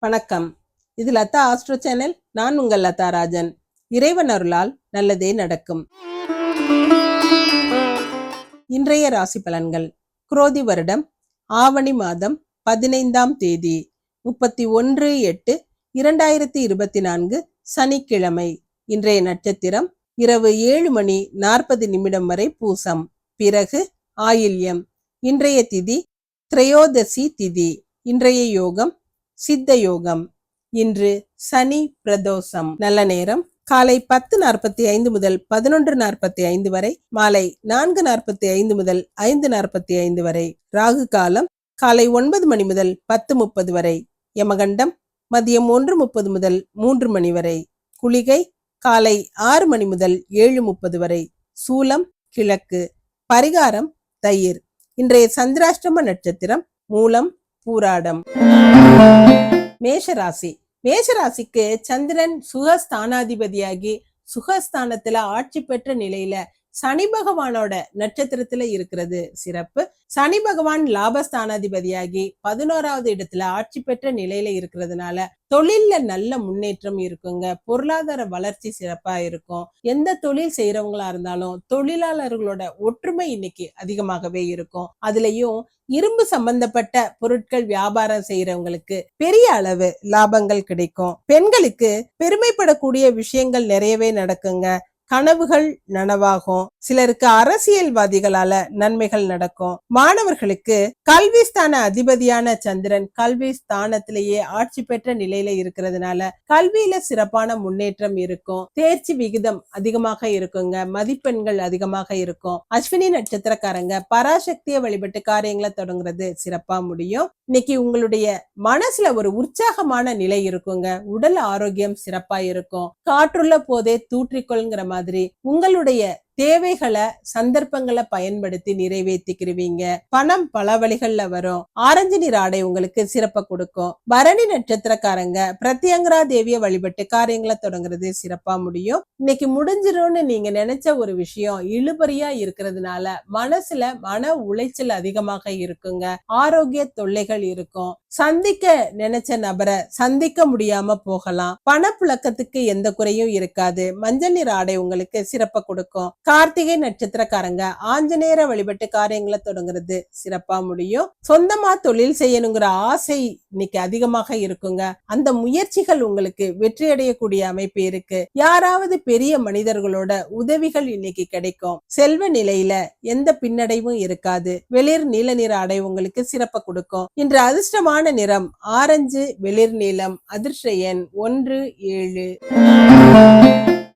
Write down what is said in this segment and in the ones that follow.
வணக்கம். இது Latha astro channel. நான் உங்கள் லதா ராஜன். இறைவன் அருளால் நல்லதே நடக்கும். இன்றைய ராசி பலன்கள். குரோதி வருடம் ஆவணி மாதம் பதினைந்தாம் தேதி முப்பத்தி ஒன்று எட்டு இரண்டாயிரத்தி இருபத்தி நான்கு சனிக்கிழமை. இன்றைய நட்சத்திரம் இரவு ஏழு மணி நாற்பது நிமிடம் வரை பூசம். பிறகு ஆயில்யம். இன்றைய திதி திரையோதசி திதி. இன்றைய யோகம் சித்த யோகம் இன்று சனி பிரதோஷம். நல்ல நேரம். காலை பத்து நாற்பத்தி ஐந்து முதல் பதினொன்று நாற்பத்தி ஐந்து வரை. மாலை நான்கு நாற்பத்தி ஐந்து முதல் ஐந்து நாற்பத்தி ஐந்து வரை. ராகு காலம் காலை ஒன்பது மணி முதல் பத்து முப்பது வரை. யமகண்டம் மதியம் ஒன்று முப்பது முதல் மூன்று மணி வரை. குளிகை காலை ஆறு மணி முதல் ஏழு முப்பது வரை. சூலம் கிழக்கு. பரிகாரம் தயிர். இன்றைய சந்திராஷ்டம நட்சத்திரம். மூலம் பூராடம். மேஷராசி. மேஷராசிக்கு சந்திரன் சுகஸ்தானாதிபதியாகி சுகஸ்தானத்துல ஆட்சி பெற்ற நிலையில சனி பகவானோட நட்சத்திரத்துல இருக்கிறது சிறப்பு. சனி பகவான் லாபஸ்தானாதிபதியாகி பதினோராவது இடத்துல ஆட்சி பெற்ற நிலையில இருக்கிறதுனால தொழில்ல நல்ல முன்னேற்றம் இருக்குங்க. பொருளாதார வளர்ச்சி சிறப்பா இருக்கும். எந்த தொழில் செய்யறவங்களா இருந்தாலும் தொழிலாளர்களோட ஒற்றுமை இன்னைக்கு அதிகமாகவே இருக்கும். அதுலயும் இரும்பு சம்பந்தப்பட்ட பொருட்கள் வியாபாரம் செய்யறவங்களுக்கு பெரிய அளவு லாபங்கள் கிடைக்கும். பெண்களுக்கு பெருமைப்படக்கூடிய விஷயங்கள் நிறையவே நடக்குங்க. கனவுகள் நனவாகும். சிலருக்கு அரசியல்வாதிகளால நன்மைகள் நடக்கும். மாணவர்களுக்கு கல்வி ஸ்தான அதிபதியான சந்திரன் கல்வி ஸ்தானத்திலேயே ஆட்சி பெற்ற நிலையில இருக்கிறதுனால கல்வியில சிறப்பான முன்னேற்றம் இருக்கும். தேர்ச்சி விகிதம் அதிகமாக இருக்குங்க. மதிப்பெண்கள் அதிகமாக இருக்கும். அஸ்வினி நட்சத்திரக்காரங்க பராசக்தியை வழிபட்டு காரியங்களை தொடங்குறது சிறப்பா முடியும். இன்னைக்கு உங்களுடைய மனசுல ஒரு உற்சாகமான நிலை இருக்குங்க. உடல் ஆரோக்கியம் சிறப்பா இருக்கும். காற்றுள்ள போதே தூற்றிக்கொள்ங்கிற மாதிரி மாதிரி உங்களுடைய தேவைகளை சந்தர்ப்பங்களை பயன்படுத்தி நிறைவேற்றிக்கிருவீங்க பணம் பல வழிகள்ல வரும். ஆரஞ்சு நீர் ஆடை உங்களுக்கு சிறப்பை கொடுக்கும். பரணி நட்சத்திரக்காரங்க பிரத்யங்கரா தேவிய வழிபட்டு காரியங்களை தொடங்குறது சிறப்பா முடியும். இன்னைக்கு முடிஞ்சிரும்னு நீங்க நினைச்ச ஒரு விஷயம் இழுபறியா இருக்கிறதுனால மனசுல மன உளைச்சல் அதிகமாக இருக்குங்க. ஆரோக்கிய தொல்லைகள் இருக்கும். சந்திக்க நினைச்ச நபரை சந்திக்க முடியாம போகலாம். பணப்புழக்கத்துக்கு எந்த குறையும் இருக்காது. மஞ்சள் நீர் ஆடை உங்களுக்கு சிறப்பை கொடுக்கும். கார்த்திகை நட்சத்திரக்காரங்க. ஆஞ்சநேயரை வழிபட்டு காரியங்களை தொடங்குறது சிறப்பா முடியும். சொந்தமா தொழில் செய்யணுங்கிற ஆசை இன்னைக்கு அதிகமாக இருக்குங்க. அந்த முயற்சிகள் உங்களுக்கு வெற்றி அடையக்கூடிய அமைப்பு இருக்கு. யாராவது பெரிய மனிதர்களோட உதவிகள் இன்னைக்கு கிடைக்கும். செல்வ நிலையில எந்த பின்னடைவும் இருக்காது. வெளிர் நீல நிற அடை உங்களுக்கு சிறப்பை கொடுக்கும். இன்று அதிர்ஷ்டமான நிறம் ஆரஞ்சு வெளிர் நீளம் அதிர்ஷ்ட எண் ஒன்று ஏழு.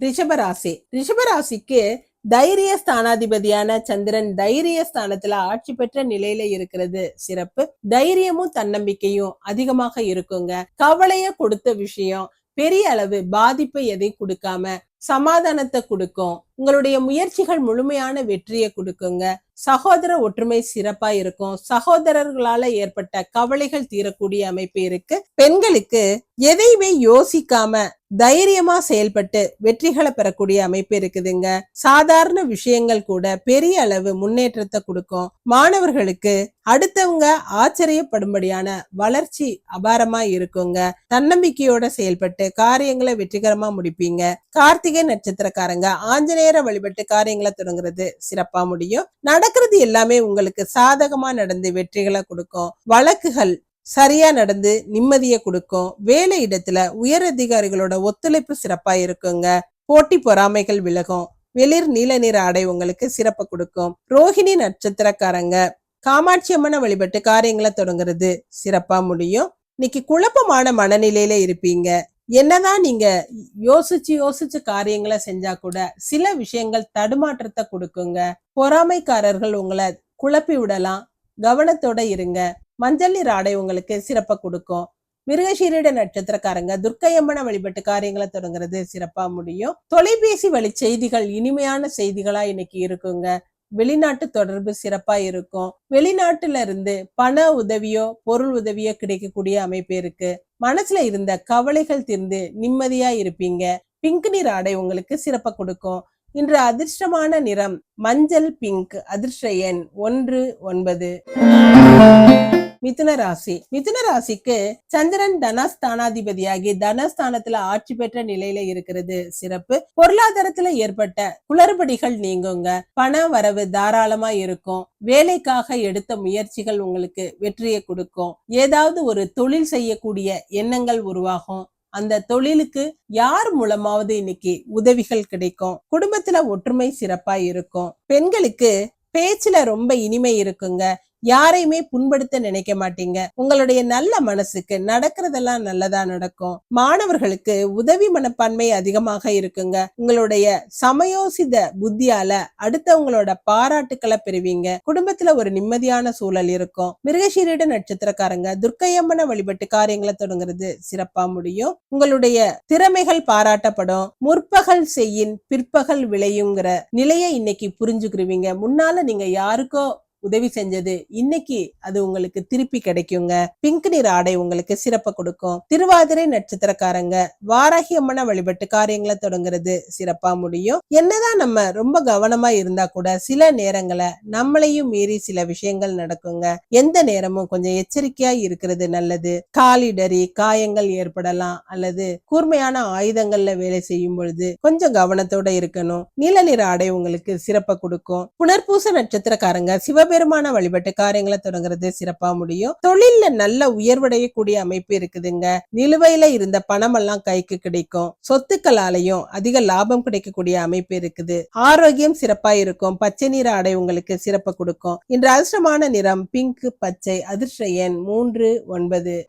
ரிஷபராசி. ரிஷபராசிக்கு தைரிய ஸ்தானாதிபதியான சந்திரன் தைரிய ஸ்தானத்துல ஆட்சி பெற்ற நிலையில இருக்கிறது. சிறப்பு. தைரியமும் தன்னம்பிக்கையும் அதிகமாக இருக்குங்க. கவலைய கொடுத்த விஷயம் பெரிய அளவு பாதிப்பை எதையும் கொடுக்காம சமாதானத்தை கொடுக்கும். உங்களுடைய முயற்சிகள் முழுமையான வெற்றியை கொடுக்குங்க. சகோதர ஒற்றுமை சிறப்பா இருக்கும். சகோதரர்களால ஏற்பட்ட கவலைகள் தீரக்கூடிய அமைப்பு இருக்கு. பெண்களுக்கு எதையுமே யோசிக்காம தைரியமா செயல்பட்டு வெற்றிகளை பெறக்கூடிய அமைப்பு இருக்குதுங்க. சாதாரண விஷயங்கள் கூட பெரிய அளவு முன்னேற்றத்தை கொடுக்கும். மாணவர்களுக்கு அடுத்தவங்க ஆச்சரியப்படும்படியான வளர்ச்சி அபாரமா இருக்குங்க. தன்னம்பிக்கையோட செயல்பட்டு காரியங்களை வெற்றிகரமா முடிப்பீங்க. கார்த்திகை நட்சத்திரக்காரங்க ஆஞ்சநேயரை வழிபட்டு காரியங்களை தொடங்குறது சிறப்பா முடியும். நடக்கிறது எல்லாமே உங்களுக்கு சாதகமா நடந்து வெற்றிகளை கொடுக்கும். வழக்குகள் சரியா நடந்து நிம்மதியை கொடுக்கும். வேலை இடத்துல உயர் அதிகாரிகளோட ஒத்துழைப்பு சிறப்பா இருக்குங்க. போட்டி பொறாமைகள் விலகும். வெளிர் நீல நிற ஆடை உங்களுக்கு சிறப்பு கொடுக்கும். ரோஹிணி நட்சத்திரக்காரங்க காமாட்சி அம்மனை வழிபட்டு காரியங்களை தொடங்குறது சிறப்பா முடியும். இன்னைக்கு குழப்பமான மனநிலையில இருப்பீங்க. என்னதான் நீங்க யோசிச்சு யோசிச்சு காரியங்களை செஞ்சா கூட சில விஷயங்கள் தடுமாற்றத்தை கொடுக்குங்க. பொறாமைக்காரர்கள் உங்களை குழப்பி விடலாம். கவனத்தோட இருங்க. மஞ்சள் நீர் ஆடை உங்களுக்கு சிறப்பை கொடுக்கும். மிருகசீரிட நட்சத்திரக்காரங்க துர்க்கையம்மனை வழிபட்டு காரியங்களை தொடங்குறது சிறப்பா முடியும். தொலைபேசி வழி செய்திகள் இனிமையான செய்திகளா இன்னைக்கு இருக்குங்க. வெளிநாட்டு தொடர்பு சிறப்பா இருக்கும். வெளிநாட்டுல இருந்து பண உதவியோ பொருள் உதவியோ கிடைக்கக்கூடிய அமைப்பு இருக்கு. மனசுல இருந்த கவலைகள் தீர்ந்து நிம்மதியா இருப்பீங்க. பிங்க் நிற ஆடை உங்களுக்கு சிறப்பை கொடுக்கும். இன்று அதிர்ஷ்டமான நிறம் மஞ்சள் பிங்க் அதிர்ஷ்ட எண் ஒன்று ஒன்பது. மிதுன ராசி. மிதுன ராசிக்கு சந்திரன் தனஸ்தானாதிபதியாகி தனஸ்தானத்துல ஆட்சி பெற்ற நிலையில இருக்கிறது. சிறப்பு. பொருளாதாரத்துல ஏற்பட்ட குளறுபடிகள் நீங்குங்க. பண வரவு தாராளமா இருக்கும். வேலைக்காக எடுத்த முயற்சிகள் உங்களுக்கு வெற்றியை கொடுக்கும். ஏதாவது ஒரு தொழில் செய்யக்கூடிய எண்ணங்கள் உருவாகும். அந்த தொழிலுக்கு யார் மூலமாவது இன்னைக்கு உதவிகள் கிடைக்கும். குடும்பத்துல ஒற்றுமை சிறப்பா இருக்கும். பெண்களுக்கு பேச்சுல ரொம்ப இனிமை இருக்குங்க. யாரையுமே புண்படுத்த நினைக்க மாட்டீங்க. உங்களுடைய நல்ல மனசுக்கு நடக்கிறதெல்லாம் நல்லதா நடக்கும். மாணவர்களுக்கு உதவி மனப்பான்மை அதிகமாக இருக்குங்க. உங்களுடைய சமயோசித புத்தியால அடுத்தவங்களோட பாராட்டுக்களை பெறுவீங்க. குடும்பத்துல ஒரு நிம்மதியான சூழல் இருக்கும். மிருகசீரிட நட்சத்திரக்காரங்க துர்க்கையம்மனை வழிபட்டு காரியங்களை தொடங்குறது சிறப்பா முடியும். உங்களுடைய திறமைகள் பாராட்டப்படும். முற்பகல் செய்யின் பிற்பகல் விளையுங்கிற நிலையை இன்னைக்கு புரிஞ்சுக்கிருவீங்க. முன்னால நீங்க யாருக்கோ உதவி செஞ்சது. இன்னைக்கு அது உங்களுக்கு திருப்பி கிடைக்குங்க. பிங்க் நிற ஆடை உங்களுக்கு சிறப்பை கொடுக்கும். திருவாதிரை நட்சத்திரக்காரங்க வாராகி அம்மனை வழிபட்டு காரியங்களை தொடங்குறது சிறப்பா முடியும். என்னதான் நம்ம ரொம்ப கவனமா இருந்தா கூட சில நேரங்களை நம்மளையும் மீறி சில விஷயங்கள் நடக்குங்க. எந்த நேரமும் கொஞ்சம் எச்சரிக்கையா இருக்கிறது நல்லது. காலிடறி காயங்கள் ஏற்படலாம் அல்லது கூர்மையான ஆயுதங்கள்ல வேலை செய்யும் பொழுது கொஞ்சம் கவனத்தோட இருக்கணும். நீல நிற ஆடை உங்களுக்கு சிறப்பை கொடுக்கும். புனர்பூச நட்சத்திரக்காரங்க சிவபெருமான வழிபட்டு காரியங்களை தொடங்குறது சிறப்பா முடியும். தொழில்ல நல்ல உயர்வடையக்கூடிய அமைப்பு இருக்குதுங்க. நிலுவையில இருந்த பணம் எல்லாம் கைக்கு கிடைக்கும். சொத்துக்களாலையும் அதிக லாபம் கிடைக்கக்கூடிய அமைப்பு இருக்குது. ஆரோக்கியம் சிறப்பா இருக்கும். பச்சை நிற ஆடை உங்களுக்கு சிறப்பு கொடுக்கும். இன்று அதிர்ஷ்டமான நிறம் பிங்க் பச்சை அதிர்ஷ்ட எண் மூன்று ஒன்பது.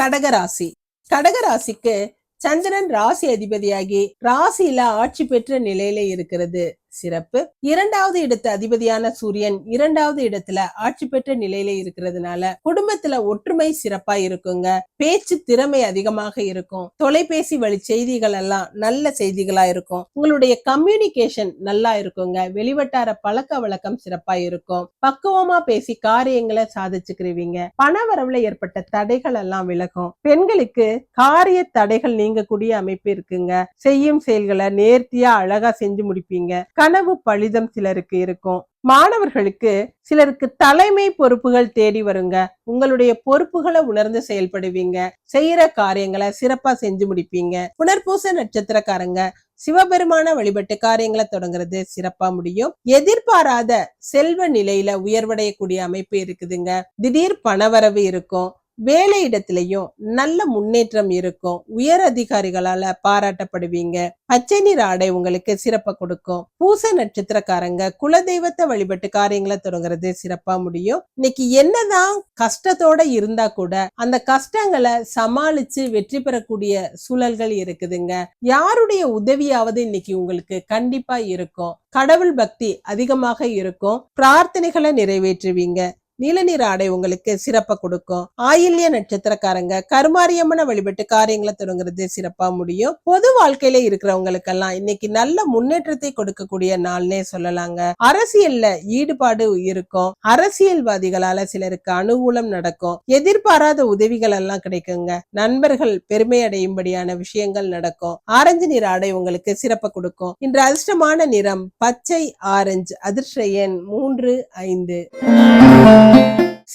கடகராசி கடகராசிக்கு சந்திரன் ராசி அதிபதியாகி ராசியில ஆட்சி பெற்ற நிலையில இருக்கிறது. சிறப்பு. இரண்டாவது இடத்து அதிபதியான சூரியன் இரண்டாவது இடத்துல ஆட்சி பெற்ற நிலையில இருக்கிறதுனால குடும்பத்துல ஒற்றுமை சிறப்பா இருக்குங்க. பேச்சு திறமை அதிகமாக இருக்கும். தொலைபேசி வழி செய்திகள் எல்லாம் நல்ல செய்திகளா இருக்கும். உங்களுடைய கம்யூனிகேஷன் நல்லா இருக்குங்க. வெளிவட்டார பழக்க வழக்கம் சிறப்பா இருக்கும். பக்குவமா பேசி காரியங்களை சாதிச்சுக்கிறீங்க பண வரவுல ஏற்பட்ட தடைகள் எல்லாம் விலகும். பெண்களுக்கு காரிய தடைகள் நீங்கக்கூடிய அமைப்பு இருக்குங்க. செய்யும் செயல்களை நேர்த்தியா அழகா செஞ்சு முடிப்பீங்க. கனவு பழிதம் சிலருக்கு இருக்கும். மாணவர்களுக்கு சிலருக்கு தலைமை பொறுப்புகள் தேடி வருங்க. உங்களுடைய பொறுப்புகளை உணர்ந்து செயல்படுவீங்க. செய்யற காரியங்களை சிறப்பா செஞ்சு முடிப்பீங்க. புனர்பூச நட்சத்திரக்காரங்க சிவபெருமான வழிபட்டு காரியங்களை தொடங்குறது சிறப்பா முடியும். எதிர்பாராத செல்வ நிலையில உயர்வடையக்கூடிய அமைப்பு இருக்குதுங்க. திடீர் பணவரவு இருக்கும். வேலை இடத்திலையும் நல்ல முன்னேற்றம் இருக்கும். உயர் அதிகாரிகளால பாராட்டப்படுவீங்க. பச்சை நிற ஆடை உங்களுக்கு சிறப்பை கொடுக்கும். பூச நட்சத்திரக்காரங்க குலதெய்வத்தை வழிபட்டு காரியங்களை தொடங்குறது சிறப்பா முடியும். இன்னைக்கு என்னதான் கஷ்டத்தோட இருந்தா கூட அந்த கஷ்டங்களை சமாளிச்சு வெற்றி பெறக்கூடிய சூழல்கள் இருக்குதுங்க. யாருடைய உதவியாவது இன்னைக்கு உங்களுக்கு கண்டிப்பா இருக்கும். கடவுள் பக்தி அதிகமாக இருக்கும். பிரார்த்தனைகளை நிறைவேற்றுவீங்க. நீல ஆடை உங்களுக்கு சிறப்பை கொடுக்கும். ஆயில்ய நட்சத்திரக்காரங்க கருமாரியம்மனை வழிபட்டு காரியங்களை தொடங்குறது சிறப்பா முடியும். பொது வாழ்க்கையில இருக்கிறவங்களுக்கெல்லாம் இன்னைக்கு நல்ல முன்னேற்றத்தை கொடுக்கக்கூடிய நாள்னே சொல்லலாங்க. அரசியல்ல ஈடுபாடு இருக்கும். அரசியல்வாதிகளால சிலருக்கு அனுகூலம் நடக்கும். எதிர்பாராத உதவிகள் எல்லாம் கிடைக்குங்க. நண்பர்கள் பெருமை அடையும்படியான விஷயங்கள் நடக்கும். ஆரஞ்சு நிற ஆடை உங்களுக்கு சிறப்பை கொடுக்கும். இன்று அதிர்ஷ்டமான நிறம் பச்சை ஆரஞ்சு அதிர்ஷ்ட எண் மூன்று ஐந்து.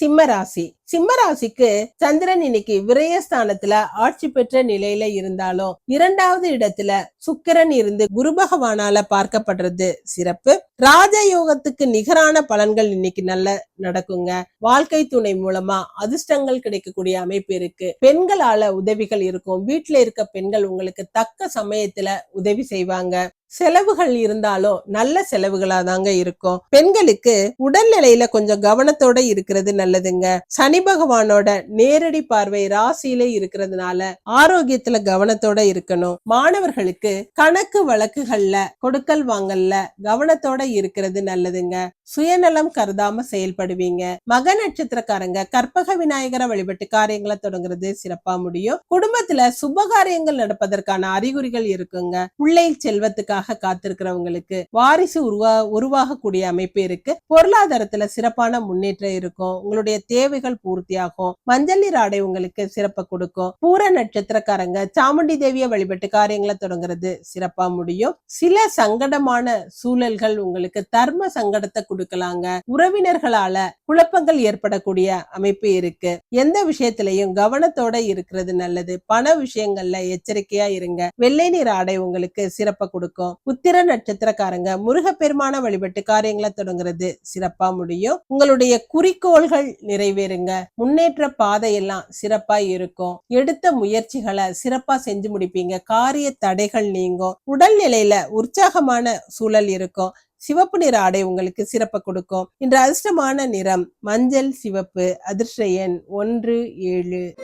சிம்மராசி. சிம்மராசிக்கு சந்திரன் இன்னைக்கு விரயஸ்தானத்துல ஆட்சி பெற்ற நிலையில இருந்தாலும் இரண்டாவது இடத்துல சுக்கிரன் இருந்து குரு பகவானால பார்க்கப்படுறது சிறப்பு. ராஜயோகத்துக்கு நிகரான பலன்கள் இன்னைக்கு நல்ல நடக்குங்க. வாழ்க்கை துணை மூலமா அதிர்ஷ்டங்கள் கிடைக்கக்கூடிய அமைப்பு இருக்கு. பெண்களால உதவிகள் இருக்கும். வீட்டுல இருக்க பெண்கள் உங்களுக்கு தக்க சமயத்துல உதவி செய்வாங்க. செலவுகள் இருந்தாலும் நல்ல செலவுகளா தாங்க இருக்கும். பெண்களுக்கு உடல்நிலையில கொஞ்சம் கவனத்தோட இருக்கிறது நல்லதுங்க. சனி பகவானோட நேரடி பார்வை ராசியில இருக்கிறதுனால ஆரோக்கியத்துல கவனத்தோட இருக்கணும். மாணவர்களுக்கு கணக்கு வழக்குகள்ல கொடுக்கல் வாங்கல்ல கவனத்தோட இருக்கிறது நல்லதுங்க. சுயநலம் கருதாம செயல்படுவீங்க. மக நட்சத்திரக்காரங்க கற்பக விநாயகரை வழிபட்டு காரியங்களை தொடங்குறது சிறப்பா முடியும். குடும்பத்துல சுப காரியங்கள் நடப்பதற்கான அறிகுறிகள் இருக்குங்க. பிள்ளை செல்வத்துக்காக குழந்தைகளுக்காக காத்திருக்கிறவங்களுக்கு வாரிசு உருவா உருவாகக்கூடிய அமைப்பு இருக்கு. பொருளாதாரத்துல சிறப்பான முன்னேற்றம் இருக்கும். உங்களுடைய தேவைகள் பூர்த்தியாகும். மஞ்சள் நீர் ஆடை உங்களுக்கு சிறப்பை கொடுக்கும். பூர நட்சத்திரக்காரங்க சாமுண்டி தேவிய வழிபட்டு காரியங்களை தொடங்குறது சிறப்பா முடியும். சில சங்கடமான சூழல்கள் உங்களுக்கு தர்ம சங்கடத்தை கொடுக்கலாங்க. உறவினர்களால குழப்பங்கள் ஏற்படக்கூடிய அமைப்பு இருக்கு. எந்த விஷயத்திலையும் கவனத்தோட இருக்கிறது நல்லது. பண விஷயங்கள்ல எச்சரிக்கையா இருங்க. வெள்ளை நீர் ஆடை உங்களுக்கு சிறப்பை கொடுக்கும். உத்திர நட்சத்திரக்காரங்க முருகப்பெருமான வழிபட்டு காரியங்களை தொடங்குறது சிறப்பா முடியும். உங்களுடைய குறிக்கோள்கள் நிறைவேறுங்க. முன்னேற்ற பாதையெல்லாம் சிறப்பா இருக்கும். எடுத்த முயற்சிகளை சிறப்பா செஞ்சு முடிப்பீங்க. காரிய தடைகள் நீங்கும். உடல் நிலையில உற்சாகமான சூழல் இருக்கும். சிவப்பு நிற ஆடை உங்களுக்கு சிறப்பு கொடுக்கும். இன்று அதிர்ஷ்டமான நிறம் மஞ்சள் சிவப்பு அதிர்ஷ்ட எண் ஒன்று ஏழு.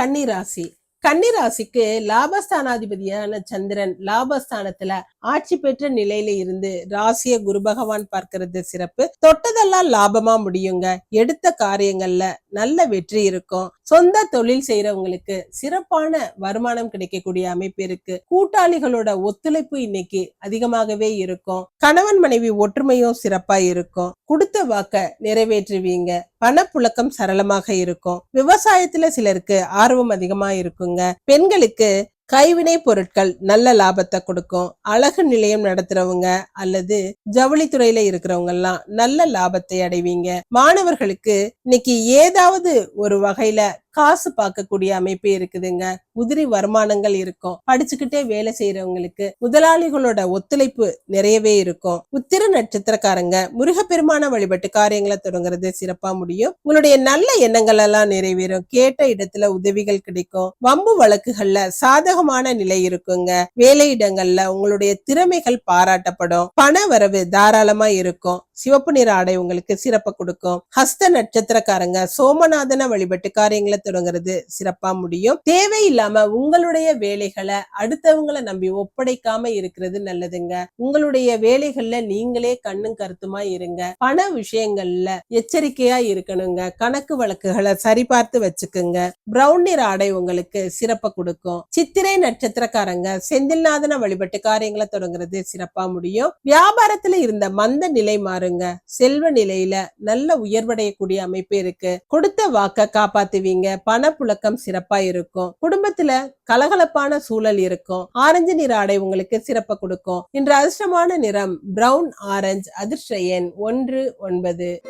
கன்னிராசி. கன்னிராசிக்கு லாபஸ்தானாதிபதியான சந்திரன் லாபஸ்தானத்துல ஆட்சி பெற்ற நிலையில இருந்து ராசிய குரு பகவான் பார்க்கறது சிறப்பு. தொட்டதெல்லாம் லாபமா முடியுங்க. எடுத்த காரியங்கள்ல நல்ல வெற்றி இருக்கும். சொந்த தொழில் செய்யறவங்களுக்கு சிறப்பான வருமானம் கிடைக்கக்கூடிய அமைப்பு இருக்கு. கூட்டாளிகளோட ஒத்துழைப்பு இன்னைக்கு அதிகமாகவே இருக்கும். கணவன் மனைவி ஒற்றுமையும் சிறப்பா இருக்கும். கொடுத்த வாக்க நிறைவேற்றுவீங்க. பணப்புழக்கம் சரளமாக இருக்கும். விவசாயத்துல சிலருக்கு ஆர்வம் அதிகமா இருக்குங்க. பெண்களுக்கு கைவினை பொருட்கள் நல்ல லாபத்தை கொடுக்கும். அழகு நிலையம் நடத்துறவங்க அல்லது ஜவுளித்துறையில இருக்கிறவங்க எல்லாம் நல்ல லாபத்தை அடைவீங்க. மாணவர்களுக்கு இன்னைக்கு ஏதாவது ஒரு வகையில காசு பார்க்கக்கூடிய அமைப்பு இருக்குதுங்க. உதிரி வருமானங்கள் இருக்கும். படிச்சுக்கிட்டே வேலை செய்யறவங்களுக்கு முதலாளிகளோட ஒத்துழைப்பு நிறையவே இருக்கும். உத்திர நட்சத்திரக்காரங்க முருகப்பெருமான வழிபட்டு காரியங்களை தொடங்குறது சிறப்பா முடியும். உங்களுடைய நல்ல எண்ணங்கள் எல்லாம் நிறைவேறும். கேட்ட இடத்துல உதவிகள் கிடைக்கும். வம்பு வழக்குகள்ல சாதகமான நிலை இருக்குங்க. வேலையிடங்கள்ல உங்களுடைய திறமைகள் பாராட்டப்படும். பண வரவு தாராளமா இருக்கும். சிவப்பு நிற ஆடை உங்களுக்கு சிறப்பை கொடுக்கும். ஹஸ்த நட்சத்திரக்காரங்க சோமநாதன வழிபட்டு காரியங்களை தொடங்குறது சிறப்பா முடியும். தேவையில்லாம உங்களுடைய வேலைகளை அடுத்தவங்களை நம்பி ஒப்படைக்காம இருக்கிறது நல்லதுங்க. உங்களுடைய வேலைகள்ல நீங்களே கண்ணும் கருத்துமா இருங்க. பண விஷயங்கள்ல எச்சரிக்கையா இருக்கணுங்க. கணக்கு வழக்குகளை சரிபார்த்து வச்சுக்குங்க. பிரவுன் நிற ஆடை உங்களுக்கு சிறப்பை கொடுக்கும். சித்திரை நட்சத்திரக்காரங்க செந்தில்நாதன வழிபட்டு காரியங்களை தொடங்குறது சிறப்பா முடியும். வியாபாரத்துல இருந்த மந்த நிலை பாருங்க. செல்வ நிலையில நல்ல உயர்வடையக்கூடிய அமைப்பு இருக்கு. கொடுத்த வாக்க காப்பாத்துவீங்க. பணப்புழக்கம் சிறப்பா இருக்கும். குடும்பத்துல கலகலப்பான சூழல் இருக்கும். ஆரஞ்சு நிற ஆடை உங்களுக்கு சிறப்பை கொடுக்கும். இன்று அதிர்ஷ்டமான நிறம் பிரவுன் ஆரஞ்சு அதிர்ஷ்ட எண் ஒன்று ஒன்பது.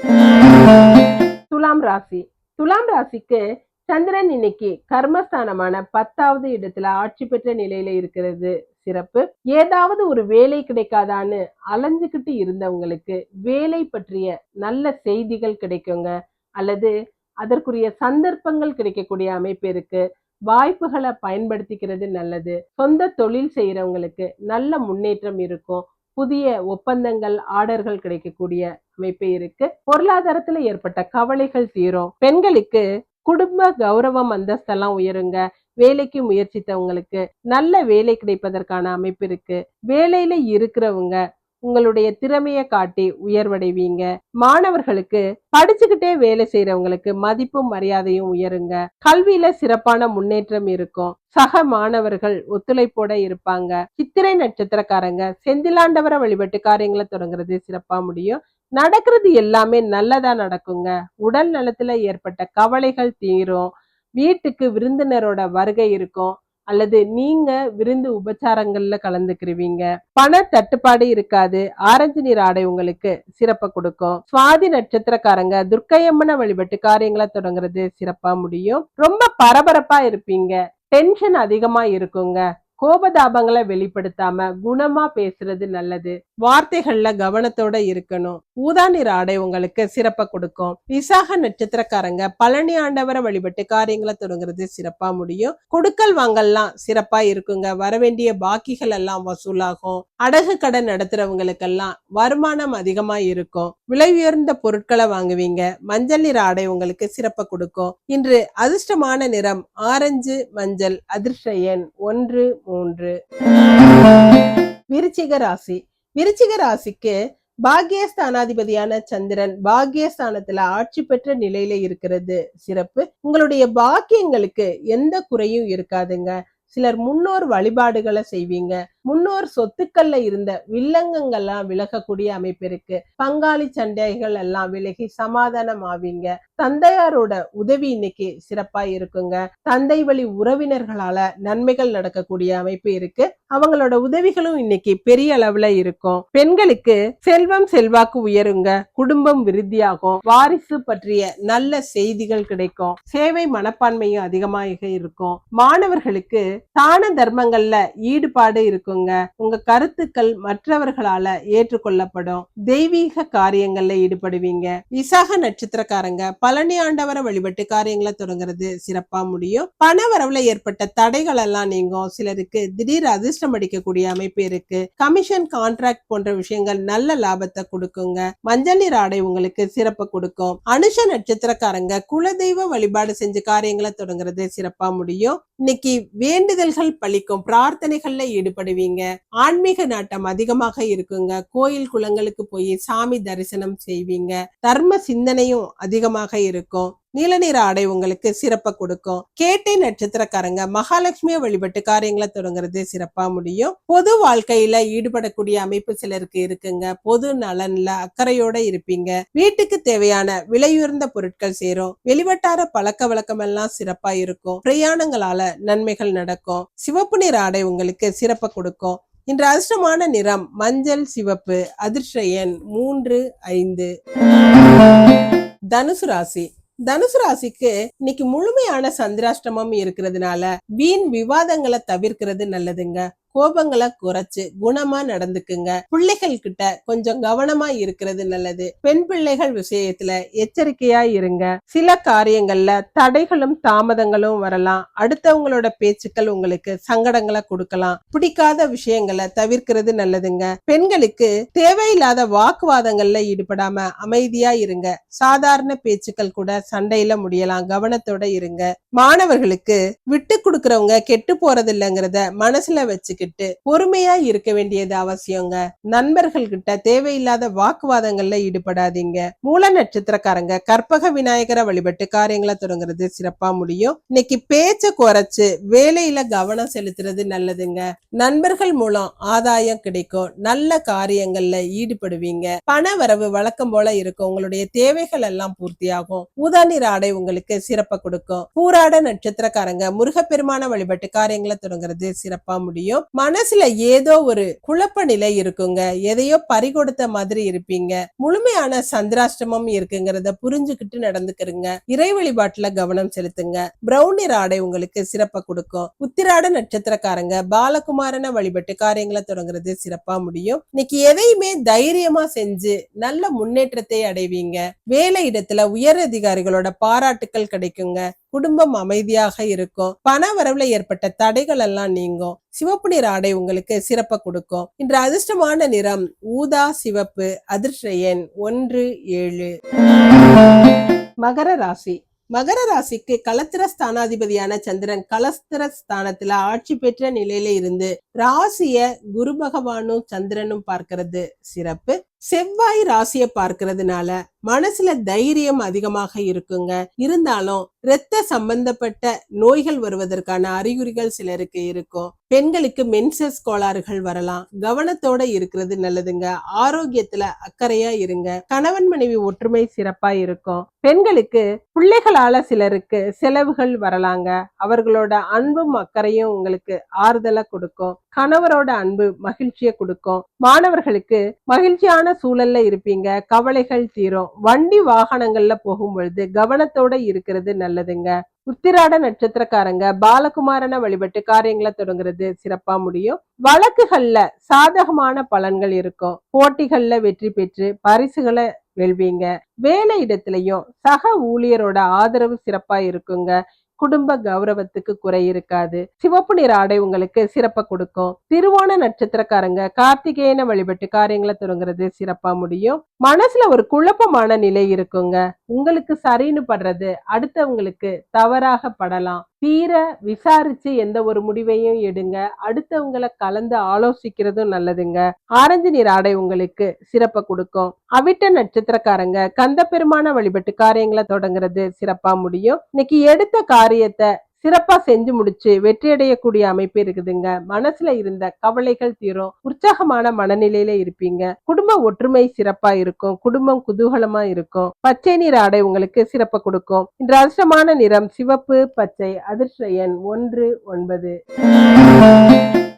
துலாம் ராசி. துலாம் ராசிக்கு சந்திரன் இன்னைக்கு கர்மஸ்தானமான பத்தாவது இடத்துல ஆட்சி பெற்ற நிலையில இருக்கிறது. சிறப்பு. ஏதாவது ஒரு வேலை கிடைக்காதான்னு அலைஞ்சுக்கிட்டு இருந்தவங்களுக்கு வேலை பற்றிய நல்ல செய்திகள் கிடைக்குங்க. அல்லது அதற்குரிய சந்தர்ப்பங்கள் கிடைக்கக்கூடிய அமைப்பு இருக்கு. வாய்ப்புகளை பயன்படுத்திக்கிறது நல்லது. சொந்த தொழில் செய்யறவங்களுக்கு நல்ல முன்னேற்றம் இருக்கும். புதிய ஒப்பந்தங்கள் ஆர்டர்கள் கிடைக்கக்கூடிய அமைப்பு இருக்கு. பொருளாதாரத்துல ஏற்பட்ட கவலைகள் தீரும். பெண்களுக்கு குடும்ப கௌரவம் அந்தஸ்தெல்லாம் உயருங்க. வேலைக்கு முயற்சித்தவங்களுக்கு நல்ல வேலை கிடைப்பதற்கான அமைப்பு இருக்கு. வேலையில இருக்கிறவங்க உங்களுடைய திறமையை காட்டி உயர்வடைவீங்க. மாணவர்களுக்கு படிச்சுக்கிட்டே வேலை செய்யறவங்களுக்கு மதிப்பும் மரியாதையும் உயருங்க. கல்வியில சிறப்பான முன்னேற்றம் இருக்கும். சக மாணவர்கள் ஒத்துழைப்போட இருப்பாங்க. சித்திரை நட்சத்திரக்காரங்க செந்திலாண்டவரை வழிபட்டு காரியங்களை தொடங்குறது சிறப்பா முடியும். நடக்கிறது எல்லாமே நல்லதா நடக்குங்க. உடல் நலத்துல ஏற்பட்ட கவலைகள் தீரும். வீட்டுக்கு விருந்தினரோட வருகை இருக்கும் அல்லது நீங்க விருந்து உபச்சாரங்கள்ல கலந்துக்கிருவீங்க. பண தட்டுப்பாடு இருக்காது. ஆரஞ்சு நீர் ஆடை உங்களுக்கு சிறப்பை கொடுக்கும். சுவாதி நட்சத்திரக்காரங்க துர்க்கையம்மனை வழிபட்டு காரியங்களை தொடங்குறது சிறப்பா முடியும். ரொம்ப பரபரப்பா இருப்பீங்க. டென்ஷன் அதிகமா இருக்குங்க. கோபதாபங்களை வெளிப்படுத்தாம குணமா பேசுறது நல்லது. வார்த்தைகள்ல கவனத்தோட இருக்கணும். ஊதா நிற ஆடை உங்களுக்கு சிறப்பை கொடுக்கும். விசாக நட்சத்திரக்காரங்க பழனி ஆண்டவரை வழிபட்டு காரியங்களை தொடங்குறது சிறப்பா முடியும். கொடுக்கல் வாங்கல்லாம் சிறப்பா இருக்குங்க. வரவேண்டிய பாக்கிகள் எல்லாம் வசூலாகும். அடகு கடன் நடத்துறவங்களுக்கெல்லாம் வருமானம் அதிகமா இருக்கும். விலை உயர்ந்த பொருட்களை வாங்குவீங்க. மஞ்சள் நிற ஆடை உங்களுக்கு சிறப்பை கொடுக்கும். இன்று அதிர்ஷ்டமான நிறம் ஆரஞ்சு மஞ்சள் அதிர்ஷ்ட எண் ஒன்று மூன்று. விருச்சிக ராசி. விருச்சிக ராசிக்கு பாக்கியஸ்தானாதிபதியான சந்திரன் பாக்கியஸ்தானத்துல ஆட்சி பெற்ற நிலையில இருக்கிறது. சிறப்பு. உங்களுடைய பாக்கியங்களுக்கு எந்த குறையும் இருக்காதுங்க. சிலர் முன்னோர் வழிபாடுகளை செய்வீங்க. முன்னோர் சொத்துக்கள்ல இருந்த வில்லங்கங்கள்லாம் விலகக்கூடிய அமைப்பு இருக்கு. பங்காளி சண்டைகள் எல்லாம் விலகி சமாதானம் ஆவீங்க தந்தையாரோட உதவி இன்னைக்கு சிறப்பா இருக்குங்க. தந்தை வழி உறவினர்களால நன்மைகள் நடக்கக்கூடிய அமைப்பு இருக்கு. அவங்களோட உதவிகளும் இன்னைக்கு பெரிய அளவுல இருக்கும். பெண்களுக்கு செல்வம் செல்வாக்கு உயருங்க. குடும்பம் விருத்தியாகும். வாரிசு பற்றிய நல்ல செய்திகள் கிடைக்கும். சேவை மனப்பான்மையும் அதிகமாக இருக்கும். மாணவர்களுக்கு தான தர்மங்கள்ல ஈடுபாடு இருக்கும். வச்சுக்கோங்க உங்க கருத்துக்கள் மற்றவர்களால ஏற்றுக்கொள்ளப்படும். தெய்வீக காரியங்கள்ல ஈடுபடுவீங்க. விசாக நட்சத்திரக்காரங்க பழனி ஆண்டவரை வழிபட்டு காரியங்களை தொடங்குறது சிறப்பா முடியும். பண வரவுல ஏற்பட்ட தடைகள் எல்லாம் நீங்கும். சிலருக்கு திடீர் அதிர்ஷ்டம் அடிக்கக்கூடிய அமைப்பு இருக்கு. கமிஷன் கான்ட்ராக்ட் போன்ற விஷயங்கள் நல்ல லாபத்தை கொடுக்குங்க. மஞ்சள் நீர் ஆடை உங்களுக்கு சிறப்பு கொடுக்கும். அனுஷ நட்சத்திரக்காரங்க குலதெய்வ வழிபாடு செஞ்சு காரியங்களை தொடங்குறது சிறப்பா முடியும். இன்னைக்கு வேண்டுதல்கள் பழிக்கும் பிரார்த்தனைகள்ல ஈடுபடுவீங்க. ஆன்மீக நாட்டம் அதிகமாக இருக்குங்க. கோயில் குளங்களுக்கு போய் சாமி தரிசனம் செய்வீங்க. தர்ம சிந்தனையும் அதிகமாக இருக்கும். நீலநிற ஆடை உங்களுக்கு சிறப்பை கொடுக்கும். கேட்டை நட்சத்திரக்காரங்க மகாலட்சுமியை வழிபட்டு காரியங்களை தொடங்குறது சிறப்பா முடியும். பொது வாழ்க்கையில ஈடுபடக்கூடிய அமைப்பு சிலருக்கு இருக்குங்க. பொது நலன்ல அக்கறையோட இருப்பீங்க. வீட்டுக்கு தேவையான விலையுயர்ந்த பொருட்கள் சேரும். வெளிவட்டார பழக்க வழக்கம் எல்லாம் சிறப்பா இருக்கும். பிரயாணங்களால நன்மைகள் நடக்கும். சிவப்பு நிற ஆடை உங்களுக்கு சிறப்பை கொடுக்கும். இன்று அதிர்ஷ்டமான நிறம் மஞ்சள் சிவப்பு அதிர்ஷ்ட எண் மூன்று ஐந்து. தனுசு ராசி. தனுசு ராசிக்கு இன்னைக்கு முழுமையான சந்திராஷ்டமம் இருக்கிறதுனால வீண் விவாதங்களை தவிர்க்கிறது நல்லதுங்க. கோபங்களை குறைச்சு குணமா நடந்துக்குங்க. பிள்ளைகள் கிட்ட கொஞ்சம் கவனமா இருக்கிறது நல்லது. பெண் பிள்ளைகள் விஷயத்துல எச்சரிக்கையா இருங்க. சில காரியங்கள்ல தடைகளும் தாமதங்களும் வரலாம். அடுத்தவங்களோட பேச்சுக்கள் உங்களுக்கு சங்கடங்களை கொடுக்கலாம். பிடிக்காத விஷயங்களை தவிர்க்கிறது நல்லதுங்க. பெண்களுக்கு தேவையில்லாத வாக்குவாதங்கள்ல ஈடுபடாம அமைதியா இருங்க. சாதாரண பேச்சுக்கள் கூட சண்டையில முடியலாம். கவனத்தோட இருங்க. மாணவர்களுக்கு விட்டு கொடுக்கறவங்க கெட்டு போறது இல்லைங்கிறத மனசுல வச்சுக்கிட்டு பொறுமையா இருக்க வேண்டியது அவசியங்க. நண்பர்கள் கிட்ட தேவையில்லாத வாக்குவாதங்கள்ல ஈடுபடாதீங்க. மூல நட்சத்திரக்காரங்க கற்பக விநாயகரை வழிபட்டு காரியங்களை தொடங்குறது சிறப்பா முடியும். இன்னைக்கு பேச்ச குறைச்சு வேலையில கவனம் செலுத்துறது நல்லதுங்க. நண்பர்கள் மூலம் ஆதாயம் கிடைக்கும். நல்ல காரியங்கள்ல ஈடுபடுவீங்க. பண வரவு வழக்கம் போல இருக்கும். உங்களுடைய தேவைகள் எல்லாம் பூர்த்தியாகும். ஊதாநீர் ஆடை உங்களுக்கு சிறப்பை கொடுக்கும். பூராட நட்சத்திரக்காரங்க முருகப்பெருமான வழிபட்டு காரியங்களை தொடங்குறது சிறப்பா முடியும். மனசுல ஏதோ ஒரு குழப்ப நிலை இருக்குங்க. எதையோ பறிகொடுத்த மாதிரி இருப்பீங்க. முழுமையான சந்திராஷ்டமம் இருக்குங்கிறத புரிஞ்சுக்கிட்டு நடந்துக்கிறீங்க. இறை வழிபாட்டுல கவனம் செலுத்துங்க. பிரவுனிர் ஆடை உங்களுக்கு சிறப்பா கொடுக்கும். உத்திராட நட்சத்திரக்காரங்க பாலகுமாரனை வழிபட்டு காரியங்களை தொடங்குறது சிறப்பா முடியும். இன்னைக்கு எதையுமே தைரியமா செஞ்சு நல்ல முன்னேற்றத்தை அடைவீங்க. வேலை இடத்துல உயர் அதிகாரிகளோட பாராட்டுக்கள் கிடைக்குங்க. குடும்பம் அமைதியாக இருக்கும். பண வரவுல ஏற்பட்ட தடைகள் எல்லாம் நீங்கும். சிவப்பு நிற ஆடை உங்களுக்கு சிறப்பை கொடுக்கும். இன்று அதிர்ஷ்டமான நிறம் ஊதா சிவப்பு அதிர்ஷ்ட எண் ஒன்று ஏழு. மகர ராசி. மகர ராசிக்கு கலத்திர ஸ்தானாதிபதியான சந்திரன் கலஸ்திர ஸ்தானத்துல ஆட்சி பெற்ற நிலையில இருந்து ராசிய குரு பகவானும் சந்திரனும் பார்க்கிறது. சிறப்பு. செவ்வாய் ராசியை பார்க்கறதுனால மனசுல தைரியம் அதிகமாக இருக்குங்க. இருந்தாலும் இரத்த சம்பந்தப்பட்ட நோய்கள் வருவதற்கான அறிகுறிகள் சிலருக்கு இருக்கும். பெண்களுக்கு மென்சஸ் கோளாறுகள் வரலாம். கவனத்தோட இருக்கிறது நல்லதுங்க. ஆரோக்கியத்துல அக்கறையா இருங்க. கணவன் மனைவி ஒற்றுமை சிறப்பா இருக்கும். பெண்களுக்கு பிள்ளைகளால சிலருக்கு செலவுகள் வரலாங்க. அவர்களோட அன்பும் அக்கறையும் உங்களுக்கு ஆறுதலை கொடுக்கும். கணவரோட அன்பு மகிழ்ச்சியை கொடுக்கும். மாணவர்களுக்கு மகிழ்ச்சியான சூழல்ல இருப்பீங்க கவலைகள் தீரும். வண்டி வாகனங்கள்ல போகும் பொழுது கவனத்தோட இருக்கிறது நல்லதுங்க. உத்திராட நட்சத்திரக்காரங்க பாலகுமாரனை வழிபட்டு காரியங்களை தொடங்குறது சிறப்பா முடியும். வழக்குகள்ல சாதகமான பலன்கள் இருக்கும். போட்டிகள்ல வெற்றி பெற்று பரிசுகளை வெல்வீங்க. வேலை இடத்துலயும் சக ஊழியரோட ஆதரவு சிறப்பா இருக்குங்க. குடும்ப கௌரவத்துக்கு குறை இருக்காது. சிவப்பு நிற ஆடை உங்களுக்கு சிறப்பை கொடுக்கும். திருவோண நட்சத்திரக்காரங்க கார்த்திகேயனை வழிபட்டு காரியங்களை தொடங்குறது சிறப்பா முடியும். மனசுல ஒரு குழப்பமான நிலை இருக்குங்க. உங்களுக்கு சரின்னு படுறது அடுத்தவங்களுக்கு தவறாக படலாம். தீர விசாரிச்சு எந்த ஒரு முடிவையும் எடுங்க. அடுத்தவங்களை கலந்து ஆலோசிக்கிறதும் நல்லதுங்க. ஆரஞ்சு நிற ஆடை உங்களுக்கு சிறப்பை கொடுக்கும். அவிட்ட நட்சத்திரக்காரங்க கந்த பெருமான வழிபட்டு காரியங்களை தொடங்குறது சிறப்பா முடியும். இன்னைக்கு எடுத்த காரியத்தை சிறப்பா செஞ்சு முடிச்சு வெற்றி அடையக்கூடிய அமைப்பு இருக்குதுங்க. மனசுல இருந்த கவலைகள் தீரும். உற்சாகமான மனநிலையில இருப்பீங்க. குடும்ப ஒற்றுமை சிறப்பா இருக்கும். குடும்பம் குதூகலமா இருக்கும். பச்சை நிற ஆடை உங்களுக்கு சிறப்பை கொடுக்கும். இன்று அதிர்ஷ்டமான நிறம் சிவப்பு பச்சை அதிர்ஷ்ட எண் ஒன்று ஒன்பது.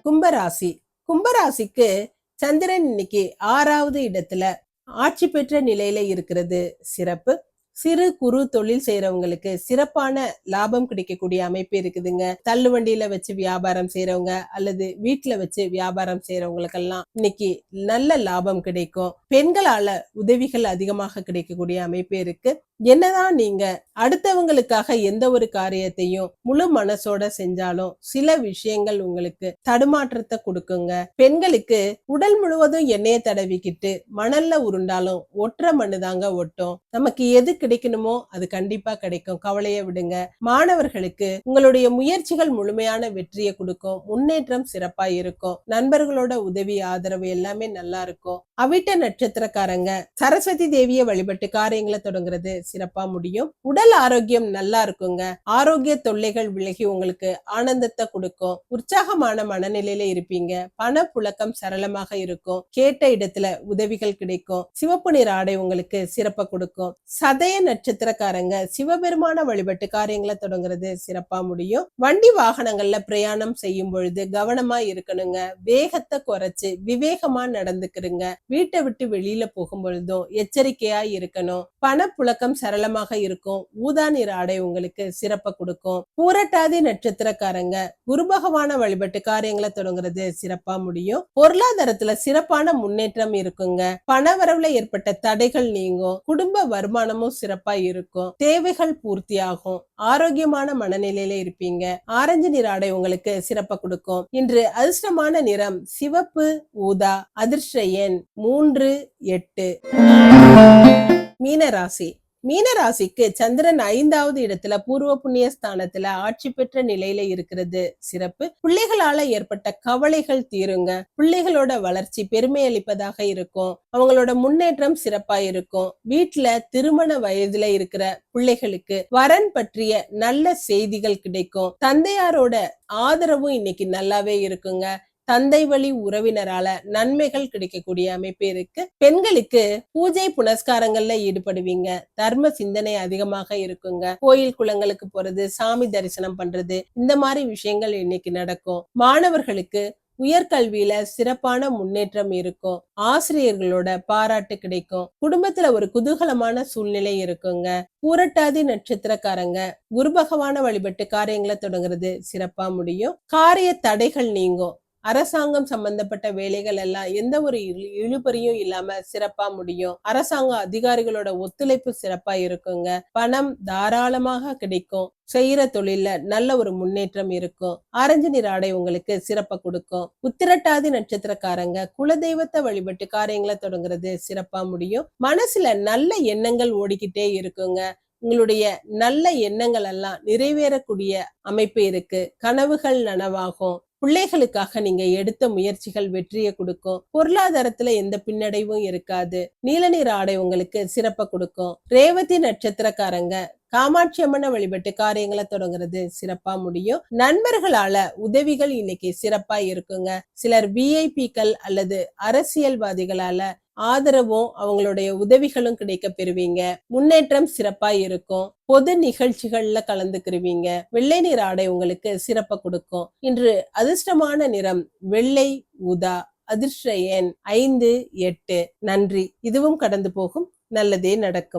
கும்பராசி. கும்பராசிக்கு சந்திரன் இன்னைக்கு ஆறாவது இடத்துல ஆட்சி பெற்ற நிலையில இருக்கிறது. சிறப்பு. சிறு குறு தொழில் செய்யறவங்களுக்கு சிறப்பான லாபம் கிடைக்கக்கூடிய அமைப்பு இருக்குதுங்க. தள்ளுவண்டியில வச்சு வியாபாரம் செய்யறவங்க அல்லது வீட்டுல வச்சு வியாபாரம் செய்யறவங்களுக்கெல்லாம் இன்னைக்கு நல்ல லாபம் கிடைக்கும். பெண்களால உதவிகள் அதிகமாக கிடைக்கக்கூடிய அமைப்பு இருக்கு. என்னதான் நீங்க அடுத்தவங்களுக்காக எந்த ஒரு காரியத்தையும் முழு மனசோட செஞ்சாலும் சில விஷயங்கள் உங்களுக்கு தடுமாற்றத்தை கொடுக்குங்க. பெண்களுக்கு உடல் முழுவதும் எண்ணெயை தடவிக்கிட்டு மணல்ல உருண்டாலும் ஒற்றை மண்ணு தாங்க ஒட்டும். நமக்கு எது கிடைக்கணுமோ அது கண்டிப்பா கிடைக்கும். கவலையை விடுங்க. மாணவர்களுக்கு உங்களுடைய முயற்சிகள் முழுமையான வெற்றியை கொடுக்கும். முன்னேற்றம் சிறப்பா இருக்கும். நண்பர்களோட உதவி ஆதரவு எல்லாமே நல்லா இருக்கும். அவிட்ட நட்சத்திரக்காரங்க சரஸ்வதி தேவியை வழிபட்டு காரியங்களை தொடங்குறது சிறப்பா முடியும். உடல் ஆரோக்கியம் நல்லா இருக்குங்க. ஆரோக்கிய தொல்லைகள் விலகி உங்களுக்கு ஆனந்தத்தை கொடுக்கும். உற்சாகமான மனநிலையில இருப்பீங்க. பண புழக்கம் சரளமாக இருக்கும். கேட்ட இடத்துல உதவிகள் கிடைக்கும். சிவப்பு நிற ஆடை உங்களுக்கு சிறப்பை கொடுக்கும். சதய நட்சத்திரக்காரங்க சிவபெருமான வழிபட்டு காரியங்களை தொடங்குறது சிறப்பா முடியும். வண்டி வாகனங்கள்ல பிரயாணம் செய்யும் பொழுது கவனமா இருக்கணுங்க. வேகத்தை குறைச்சு விவேகமா நடந்துக்கிறங்க. வீட்டை விட்டு வெளியில போகும் பொழுதும் எச்சரிக்கையா இருக்கணும். பணப்புழக்கம் சரளமாக இருக்கும். ஊதா நிற ஆடை உங்களுக்கு சிறப்பை கொடுக்கும். பூரட்டாதி நட்சத்திரக்காரங்க குரு பகவான வழிபட்டு காரியங்களை தொடங்குறது சிறப்பா முடியும். பொருளாதாரத்துல சிறப்பான முன்னேற்றம் இருக்குங்க. பணவரவுல ஏற்பட்ட தடைகள் நீங்கும். குடும்ப வருமானமும் சிறப்பா இருக்கும். தேவைகள் பூர்த்தியாகும். ஆரோக்கியமான மனநிலையில இருப்பீங்க. ஆரஞ்சு நிற ஆடை உங்களுக்கு சிறப்ப கொடுக்கும். இன்று அதிர்ஷ்டமான நிறம் சிவப்பு ஊதா அதிர்ஷ்ட எண் மூன்று எட்டு. மீனராசி மீனராசிக்கு சந்திரன் ஐந்தாவது இடத்துல பூர்வ புண்ணிய ஸ்தானத்துல ஆட்சி பெற்ற நிலையில இருக்கிறது. சிறப்பு. பிள்ளைகளால ஏற்பட்ட கவலைகள் தீருங்க. பிள்ளைகளோட வளர்ச்சி பெருமை அளிப்பதாக இருக்கும். அவங்களோட முன்னேற்றம் சிறப்பா இருக்கும். வீட்டுல திருமண வயதுல இருக்கிற பிள்ளைகளுக்கு வரன் பற்றிய நல்ல செய்திகள் கிடைக்கும். தந்தையாரோட ஆதரவும் இன்னைக்கு நல்லாவே இருக்குங்க. தந்தை வழி உறவினரால நன்மைகள் கிடைக்கக்கூடிய அமைப்பு இருக்கு. பெண்களுக்கு பூஜை புனஸ்காரங்கள்ல ஈடுபடுவீங்க. தர்ம சிந்தனை அதிகமாக இருக்குங்க. கோயில் குளங்களுக்கு போறது சாமி தரிசனம் பண்றது இந்த மாதிரி விஷயங்கள் இன்னைக்கு நடக்கும். மாணவர்களுக்கு உயர்கல்வியில சிறப்பான முன்னேற்றம் இருக்கும். ஆசிரியர்களோட பாராட்டு கிடைக்கும். குடும்பத்துல ஒரு குதூகலமான சூழ்நிலை இருக்குங்க. பூரட்டாதி நட்சத்திரக்காரங்க குரு பகவான வழிபட்டு காரியங்களை தொடங்குறது சிறப்பா முடியும். காரிய தடைகள் நீங்கும். அரசாங்கம் சம்பந்தப்பட்ட வேலைகள் எல்லாம் எந்த ஒரு இழு- இழுபறியும் இல்லாம சிறப்பா முடியும். அரசாங்க அதிகாரிகளோட ஒத்துழைப்பு சிறப்பா இருக்குங்க. பணம் தாராளமாக கிடைக்கும். செய்யற தொழில நல்ல ஒரு முன்னேற்றம் இருக்கும். ஆரஞ்சு நிற ஆடை உங்களுக்கு சிறப்பை கொடுக்கும். உத்திரட்டாதி நட்சத்திரக்காரங்க குலதெய்வத்தை வழிபட்டு காரியங்களை தொடங்குறது சிறப்பா முடியும். மனசுல நல்ல எண்ணங்கள் ஓடிக்கிட்டே இருக்குங்க. உங்களுடைய நல்ல எண்ணங்கள் எல்லாம் நிறைவேறக்கூடிய அமைப்பு இருக்கு. கனவுகள் நனவாகும். பிள்ளைகளுக்காக நீங்க எடுத்த முயற்சிகள் வெற்றியை கொடுக்கும். பொருளாதாரத்துல எந்த பின்னடைவும் இருக்காது. நீல நிற ஆடை உங்களுக்கு சிறப்பை கொடுக்கும். ரேவதி நட்சத்திரக்காரங்க காமாட்சி அம்மனை வழிபட்டு காரியங்களை தொடங்குறது சிறப்பா முடியும். நண்பர்களால உதவிகள் இன்னைக்கு சிறப்பா இருக்குங்க. சிலர் விஐபிக்கள் அல்லது அரசியல்வாதிகளால ஆதரவும் அவங்களுடைய உதவிகளும் கிடைக்க பெறுவீங்க. முன்னேற்றம் சிறப்பா இருக்கும். பொது நிகழ்ச்சிகள்ல கலந்துக்கிருவீங்க. வெள்ளை நிற ஆடை உங்களுக்கு சிறப்பை கொடுக்கும். இன்று அதிர்ஷ்டமான நிறம் வெள்ளை உதா அதிர்ஷ்ட எண் ஐந்து எட்டு. நன்றி. இதுவும் கடந்து போகும். நல்லதே நடக்கும்.